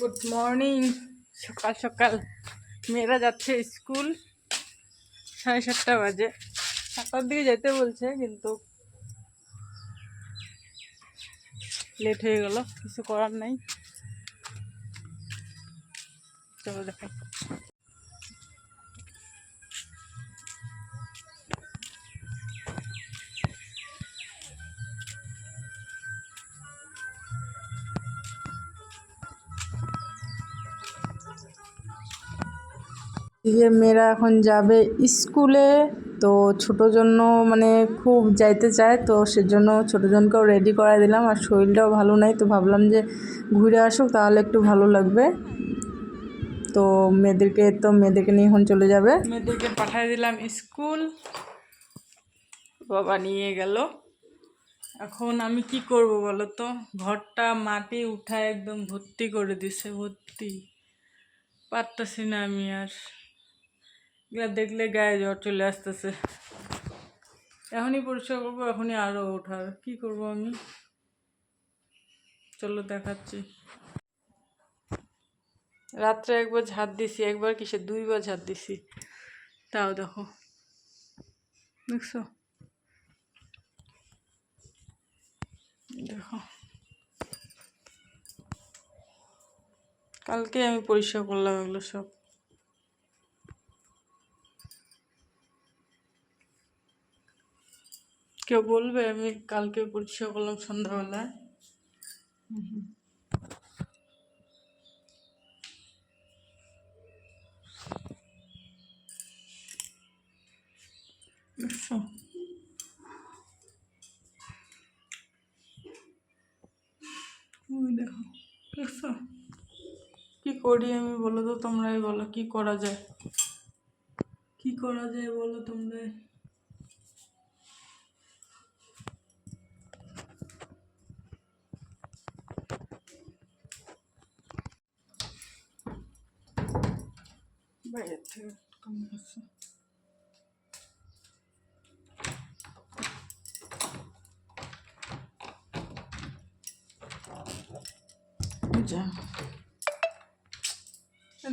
Good morning সকাল সকাল। মেয়েরা যাচ্ছে স্কুল। সাড়ে সাতটা বাজে। সাতটার দিকে যেতে বলছে, কিন্তু লেট হয়ে গেল। কিছু করার নাই। চলো দেখাই যে মেয়েরা এখন যাবে স্কুলে, তো ছোট জন্য মানে খুব যাইতে চায়, তো সেজন্য ছোটো জনকেও রেডি করাই দিলাম। আর শরীরটাও ভালো নাই, তো ভাবলাম যে ঘুরে আসুক, তাহলে একটু ভালো লাগবে। তো মেয়েদেরকে তো মেয়েদেরকে নিয়ে এখন চলে যাবে। মেয়েদেরকে পাঠিয়ে দিলাম স্কুল। বাবা নিয়ে গেল। এখন আমি কি করব বলো তো? ঘরটা মাটি উঠায় একদম ভর্তি করে দিছে, ভর্তি। পারতেছি না আমি আর। এগুলো দেখলে গায়ে জ্বর চলে আসতেছে। এখনই পরিষ্কার করব, এখনই আরও ওঠার। কি করব আমি? চলো দেখাচ্ছি। রাত্রে একবার ঝাড় দিছি, একবার কিসে দুইবার ঝাড় দিছি। তাও দেখো। দেখছ? দেখো। কালকে আমি পরিষ্কার করলাম এগুলো সব। কেউ বলবে, আমি কালকে পরিষ্কার করলাম সন্ধ্যাবেলায়। দেখো কি করি আমি বলো তো তোমরাই বলো, কি করা যায়? কি করা যায় বলো তোমরাই? বাইরের থেকে কম হচ্ছে যা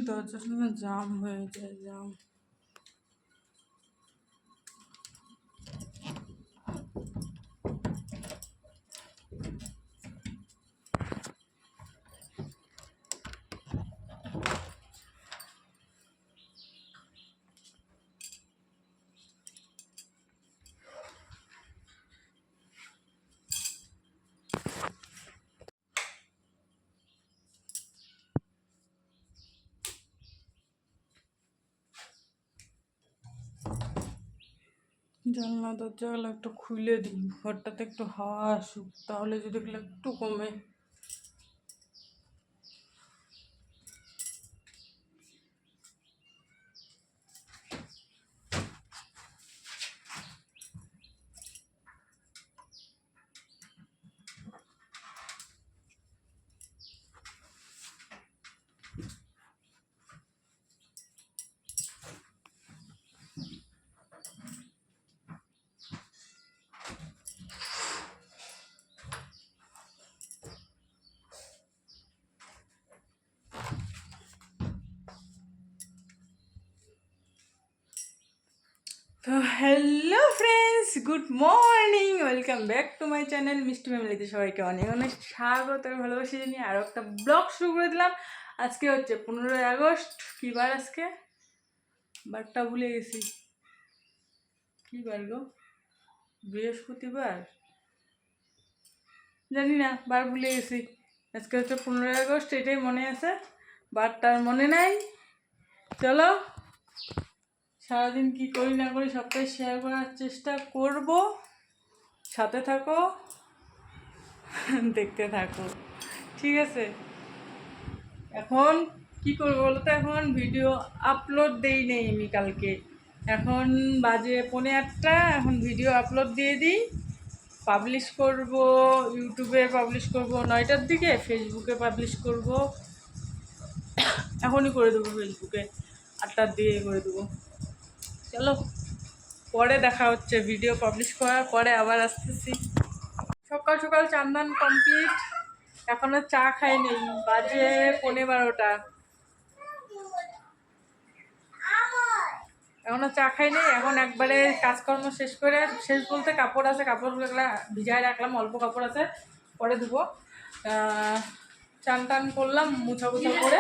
দরজার সামনে জাম হয়ে যায় জাম জানলা দরজাগুলো একটু খুলে দিই। ঘরটাতে একটু হাওয়া আসুক তাহলে যদি একটু কমে। তো hello friends good morning welcome back to my channel Mishti ফ্যামিলিতে সবাইকে অনেক অনেক স্বাগত ভালোবাসি জানিয়ে আরও একটা ব্লগ শুরু করে দিলাম। আজকে হচ্ছে পনেরোই আগস্ট, কী বার আজকে? বারটা ভুলে গেছি। কী বার গো? বৃহস্পতিবার? জানি না, বার ভুলে গেছি। আজকে হচ্ছে পনেরোই আগস্ট, এটাই মনে আছে। বারটার মনে নাই। চলো। সারাদিন কি করি না করি সবটাই শেয়ার করার চেষ্টা করব। সাথে থাকো, দেখতে থাকো। ঠিক আছে? এখন কি করব বলো তো? এখন ভিডিও আপলোড দেই নেই আমি কালকে। এখন বাজে পৌনে আটটা, এখন ভিডিও আপলোড দিয়ে দিই। পাবলিশ করব, ইউটিউবে পাবলিশ করব, নয়টার দিকে ফেসবুকে পাবলিশ করব। এখনই করে দেবো ফেসবুকে। আটটার দিকে করে দেবো। চলো, পরে দেখা হচ্ছে ভিডিও পাবলিশ করার পরে আবার আসতেছি। সকাল সকাল চান্দান কমপ্লিট এখনও চা খাইনি, বাজে পনেরো বারোটা। এখনও চা খাইনি, এখন একবারে কাজকর্ম শেষ করে, শেষ বলতে কাপড় আছে, কাপড়গুলো ভিজায় রাখলাম, অল্প কাপড় আছে, পরে দেবো চান টান করলাম মুছা মুছা করে।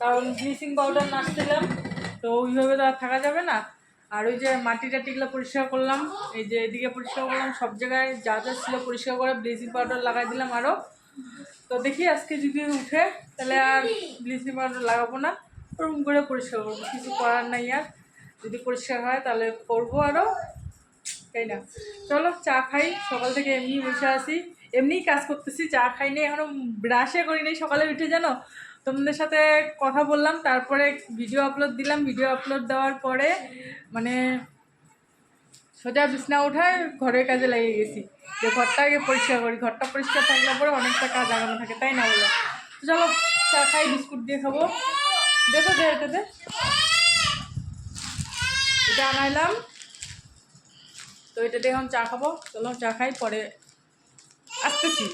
কারণ ব্লিচিং পাউডার নাচছিলাম তো ওইভাবে তো আর থাকা যাবে না। আর ওই যে মাটি টাটিগুলো পরিষ্কার করলাম, এই যে এদিকে পরিষ্কার করলাম, সব জায়গায় যা যা ছিল পরিষ্কার করে ব্লিচিং পাউডার লাগাই দিলাম আরও তো দেখি আজকে যদি উঠে, তাহলে আর ব্লিচিং পাউডার লাগাবো না, ওরকম করে পরিষ্কার করব, কিছু করার নাই আর। যদি পরিষ্কার হয় তাহলে করব আরও তাই না? চলো, চা খাই, সকাল থেকে এমনি বসে আসি এমনিই কাজ করতেছি, চা খাই খাইনি এখনও ব্রাশে করিনি সকালে উঠে জানো? তোমাদের সাথে কথা বললাম, তারপরে ভিডিও আপলোড দিলাম। ভিডিও আপলোড দেওয়ার পরে মানে সোজা বিছনা উঠায় ঘরের কাজে লাগিয়ে গেছি। যে ঘরটা আগে পরিষ্কার করি, ঘরটা পরিষ্কার থাকলে পরে অনেকটা কাজ আগানো থাকে, তাই না বলো? তো চলো, চা খাই, বিস্কুট দিয়ে খাব। দেখো দে এটাতে। এটা আনাইলাম। তো এটা দিয়ে এখন চা খাব। চলো, চা খাই, পরে আসতেছি।